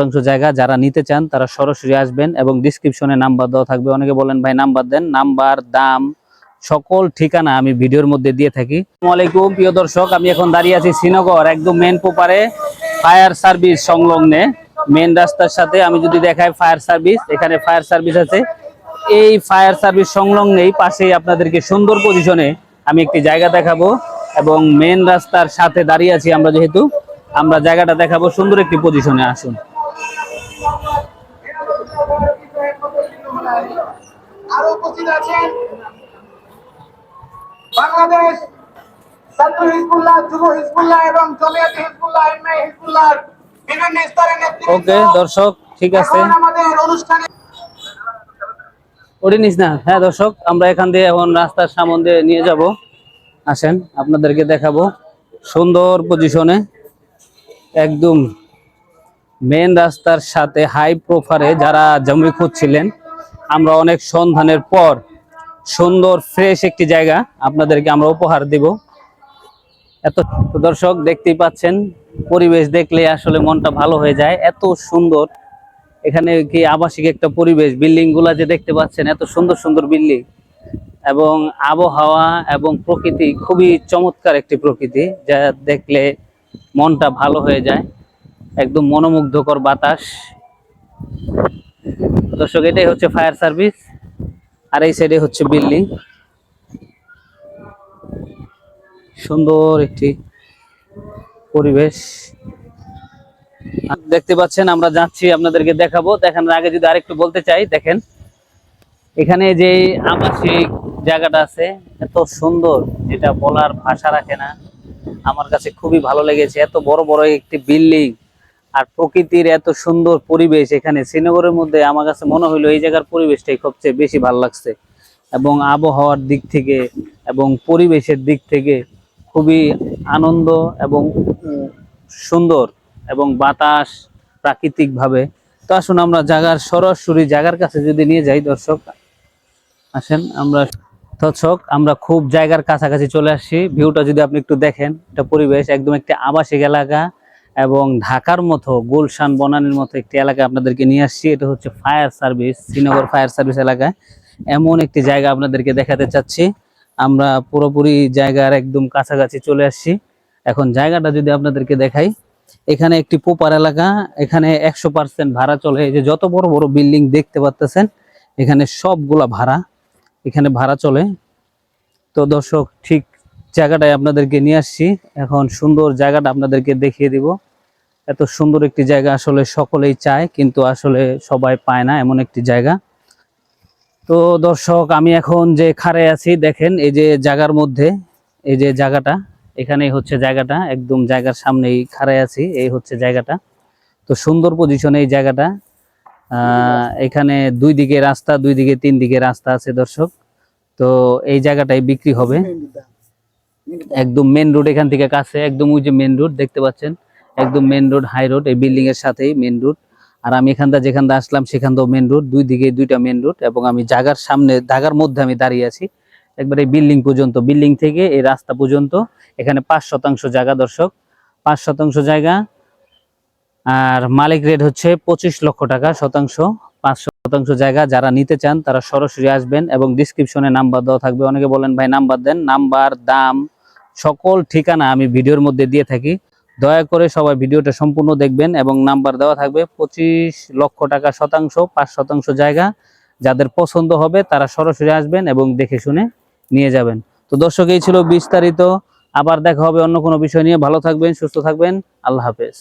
শতাংশ জায়গা যারা নিতে চান, তারা সরাসরি আসবেন এবং ডিসক্রিপশনে নাম্বার দেওয়া থাকবে। অনেকে বলেন, ভাই, নাম্বার দেন। নাম্বার, দাম, সকল ঠিকানা আমি ভিডিওর মধ্যে দিয়ে থাকি। আলাইকুম, প্রিয় দর্শক, আমি এখন দাঁড়িয়ে আছি শ্রীনগর, একদম মেন পোপারে ফায়ার সার্ভিস সংলগ্নে। মেন রাস্তার সাথে আমি যদি দেখাই ফায়ার সার্ভিস এখানে ফায়ার সার্ভিস আছে। এই ফায়ার সার্ভিস সংলগ্নেই পাশেই আপনাদেরকে সুন্দর পজিশনে আমি একটি জায়গা দেখাবো এবং মেন রাস্তার সাথে দাঁড়িয়ে আছি আমরা যেহেতু। আমরা জায়গাটা দেখাবো, সুন্দর একটি পজিশনে আসুন। আরও উপস্থিত আছেন বাংলাদেশ ছাত্র হিজবুল্লাহ যুব হিজবুল্লাহ এবং জমিয়ত হিজবুল্লাহ ইলমে হিজবুল্লাহ বিভিন্ন স্তরের নেতৃত্ব ওকে দর্শক ঠিক আছে। আমাদের অনুষ্ঠানে ওটি নিস না। হ্যাঁ দর্শক আমরা এখান দিয়ে এখন রাস্তার সামন দিয়ে নিয়ে যাব। আসেন আপনাদেরকে দেখাবো সুন্দর পজিশনে একদম মেন রাস্তার সাথে হাই প্রোফারে যারা জমি খুঁজছিলেন আমরা অনেক সন্ধানের পর সুন্দর ফ্রেশ একটি জায়গা আপনাদেরকে আমরা উপহার দিব। এত দর্শক দেখতেই পাচ্ছেন, পরিবেশ দেখলে আসলে মনটা ভালো হয়ে যায়। এত সুন্দর, এখানে কি আবাসিক একটা পরিবেশ বিল্ডিংগুলা যে দেখতে পাচ্ছেন, এত সুন্দর সুন্দর বিল্ডিং এবং আবহাওয়া এবং প্রকৃতি খুবই চমৎকার একটি প্রকৃতি, যা দেখলে মনটা ভালো হয়ে যায়। একদম মনোমুগ্ধকর বাতাস। দর্শক, এটাই হচ্ছে ফায়ার সার্ভিস আর এই সাইডে হচ্ছে বিল্ডিং সুন্দর একটি পরিবেশ। দেখতে পাচ্ছেন, আমরা যাচ্ছি, আপনাদেরকে দেখাবো। দেখানোর আগে যদি আরেকটু বলতে চাই, দেখেন, এখানে যে আবাসিক জায়গাটা আছে, এত সুন্দর, যেটা বলার ভাষা রাখে না। আমার কাছে খুবই ভালো লেগেছে। এত বড় বড় একটি বিল্ডিং আর প্রকৃতির এত সুন্দর পরিবেশ এখানে শ্রীনগরের মধ্যে আমার কাছে মনে হলো এই জায়গার পরিবেশটাই সবচেয়ে বেশি ভালো লাগছে। এবং আবহাওয়ার দিক থেকে এবং পরিবেশের দিক থেকে খুবই আনন্দ এবং সুন্দর এবং বাতাস প্রাকৃতিক ভাবে তো আসুন আমরা জায়গার সরাসরি জায়গার কাছে যদি নিয়ে যাই দর্শক, আসেন আমরা দর্শক, আমরা খুব জায়গার কাছাকাছি চলে আসছি। ভিউটা যদি আপনি একটু দেখেন, এটা পরিবেশ একদম একটি আবাসিক এলাকা। এবং ঢাকার মতো গুলশান, বনানীর মতো একটি এলাকা আপনাদেরকে নিয়ে আসছি। এটা হচ্ছে fire service, Srinagar fire service এলাকায়। এমন একটি জায়গা আপনাদেরকে দেখাতে চাচ্ছি। আমরা পুরোপুরি জায়গার একদম কাছাকাছি চলে আসছি। এখন জায়গাটা যদি আপনাদেরকে দেখাই, এখানে একটি পোপার এলাকা। এখানে একশো পার্সেন্ট ভাড়া চলে। এই যে যত বড় বড় বিল্ডিং দেখতে পাচ্তেছেন এখানে সবগুলা ভাড়া, এখানে ভাড়া চলে। তো দর্শক, ঠিক জায়গাটায় আপনাদেরকে নিয়ে আসছি। এখন সুন্দর জায়গাটা আপনাদেরকে দেখিয়ে দিব। এত সুন্দর একটি জায়গা আসলে সকলেই চায় কিন্তু আসলে সবাই পায় না এমন একটি জায়গা। তো দর্শক আমি এখন যে খাড়ে আছি দেখেন এই যে জায়গার মধ্যে এই যে জায়গাটা এখানেই হচ্ছে জায়গাটা একদম জায়গার সামনেই খাড়ে আছি এই হচ্ছে জায়গাটা। তো সুন্দর পজিশনে এই জায়গাটা। আহ, এখানে দুই দিকে রাস্তা দুই দিকে তিন দিকে রাস্তা আছে দর্শক। তো এই জায়গাটাই বিক্রি হবে। একদম মেন রোড এখান থেকে কাছে একদম ওই যে মেন রোড দেখতে পাচ্ছেন। একদম মেন রোড হাই রোড এই বিল্ডিং এর সাথেই মেন রোড আর আমি এখানটা যেখান থেকে আসলাম, সেখান থেকে মেন রোড দুই দিকে দুইটা মেন রোড এবং আমি জাগার সামনে জায়গার মধ্যে আমি দাঁড়িয়ে আছি। একবারে বিল্ডিং পর্যন্ত বিল্ডিং থেকে এই রাস্তা পর্যন্ত, এখানে পাঁচ শতাংশ জায়গা দর্শক, পাঁচ শতাংশ জায়গা। আর মালিক রেট হচ্ছে পঁচিশ লক্ষ টাকা শতাংশ, পাঁচ শতাংশ জায়গা। যারা নিতে চান, তারা সরাসরি আসবেন এবং ডিসক্রিপশনে নাম্বার দেওয়া থাকবে। অনেকে বলেন, ভাই নাম্বার দেন নাম্বার দাম, সকল ঠিকানা আমি ভিডিওর মধ্যে দিয়ে থাকি। দয়া করে সবাই ভিডিওটা সম্পূর্ণ দেখবেন এবং নাম্বার দেওয়া থাকবে পঁচিশ লক্ষ টাকা শতাংশ, পাঁচ শতাংশ জায়গা। যাদের পছন্দ হবে, তারা সরাসরি আসবেন এবং দেখে শুনে নিয়ে যাবেন। তো দর্শক, এই ছিল বিস্তারিত। আবার দেখা হবে অন্য কোনো বিষয় নিয়ে। ভালো থাকবেন, সুস্থ থাকবেন। আল্লাহ হাফেজ।